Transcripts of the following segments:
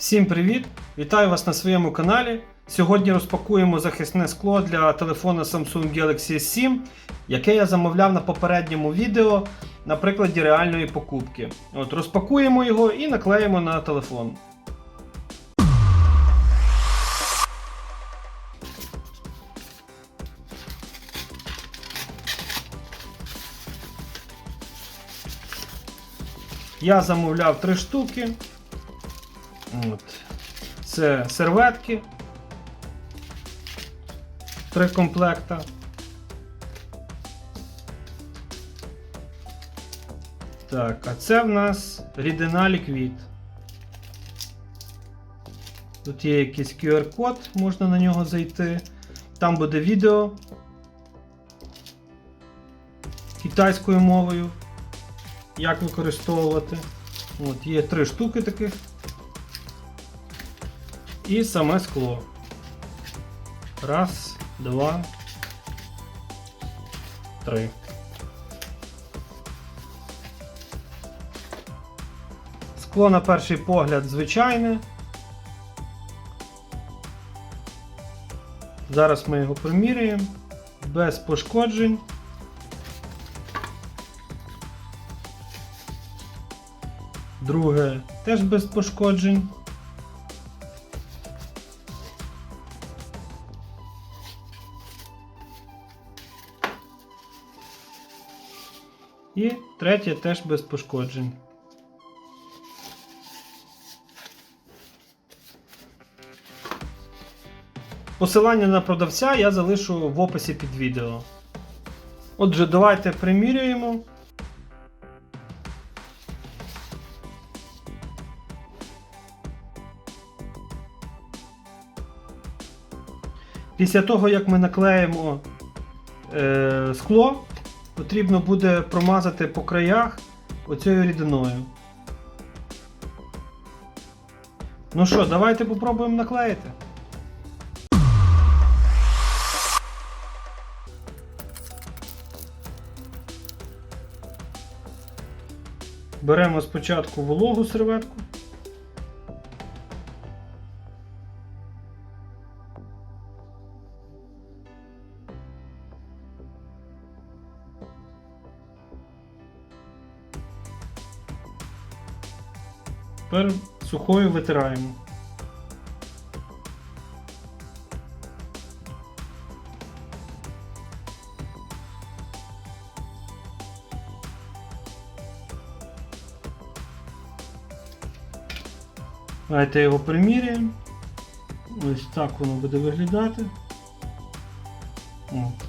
Всім привіт! Вітаю вас на своєму каналі. Сьогодні розпакуємо захисне скло для телефона Samsung Galaxy S7, яке я замовляв на попередньому відео на прикладі реальної покупки. От Розпакуємо його і наклеїмо на телефон. Я замовляв три штуки. От. Це серветки. Три комплекта. Так, а це в нас рідина ліквід. Тут є якийсь QR-код, можна на нього зайти. Там буде відео китайською мовою, як використовувати. От, Є три штуки таких. І саме скло. Раз, два, три. Скло на перший погляд звичайне. Зараз ми його приміряємо без пошкоджень. Друге теж без пошкоджень. І третє теж без пошкоджень. Посилання на продавця я залишу в описі під відео. Отже, давайте примірюємо. Після того, як ми наклеїмо е, скло, потрібно буде промазати по краях оцією рідиною. Ну що, давайте попробуємо наклеїти. Беремо спочатку вологу серветку. Тепер сухою витираємо. Давайте його приміряємо. Ось так воно буде виглядати. От.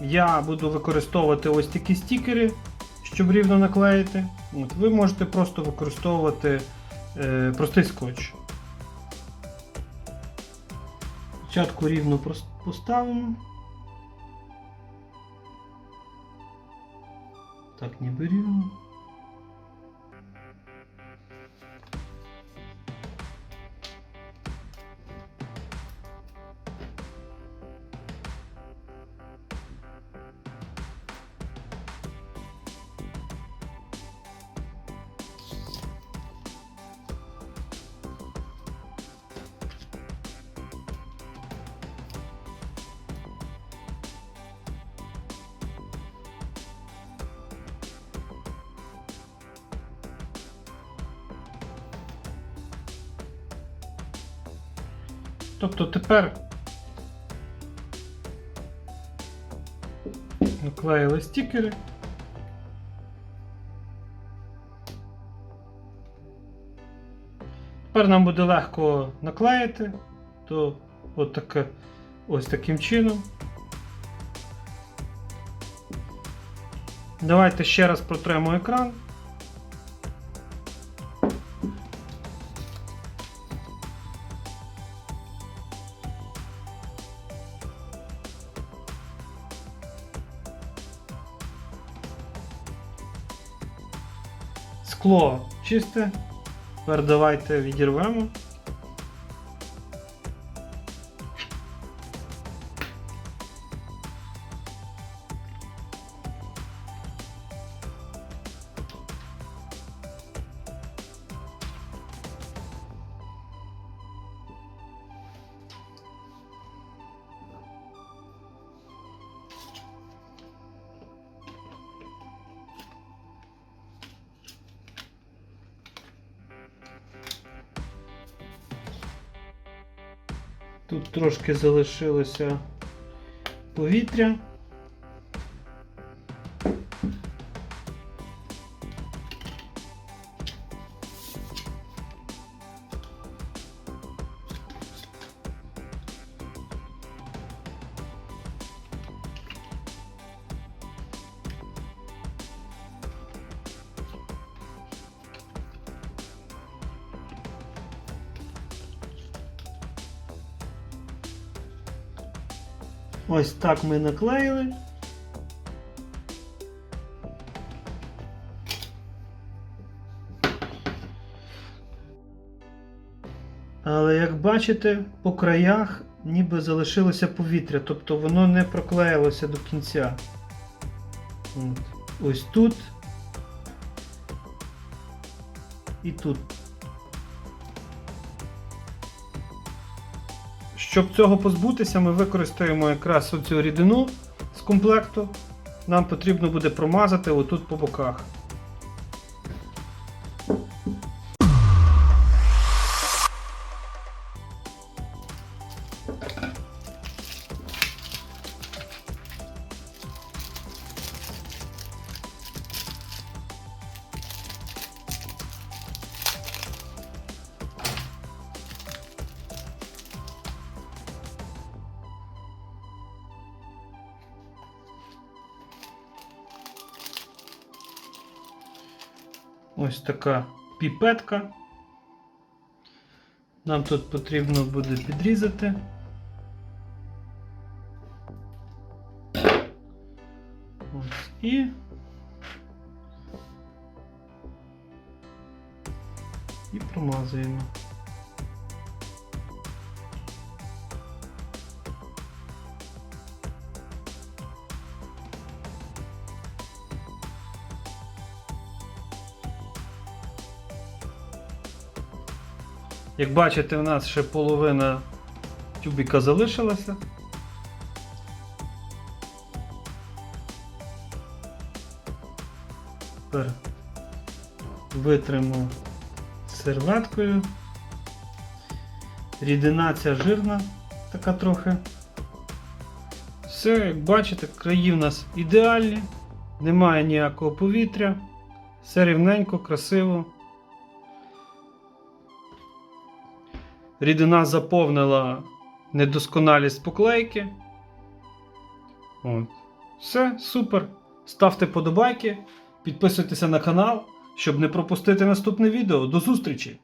Я буду використовувати ось такі стікери, щоб рівно наклеїти. От. Ви можете просто використовувати е, простий скотч. Спочатку рівно поставимо. Так, ніби рівно. Тобто тепер наклеїли стікери. Тепер нам буде легко наклеїти, то от таке, ось таким чином. Давайте ще раз протремо екран. Скло чисте. Тепер давайте відірвемо. Тут трошки залишилося повітря. Ось так ми наклеїли. Але як бачите, по краях ніби залишилося повітря, тобто воно не проклеїлося до кінця. Ось тут і тут. Щоб цього позбутися, ми використаємо якраз оцю рідину з комплекту. Нам потрібно буде промазати отут по боках. Ось така піпетка. Нам тут потрібно буде підрізати. Ось і. І промазуємо. Як бачите, у нас ще половина тюбіка залишилася. Тепер витримо серветкою. Рідина ця жирна, така трохи. Все, як бачите, краї в нас ідеальні, немає ніякого повітря, все рівненько, красиво. Рідина заповнила недосконалість поклейки. От. Все, супер. Ставте подобайки, підписуйтеся на канал, щоб не пропустити наступне відео. До зустрічі!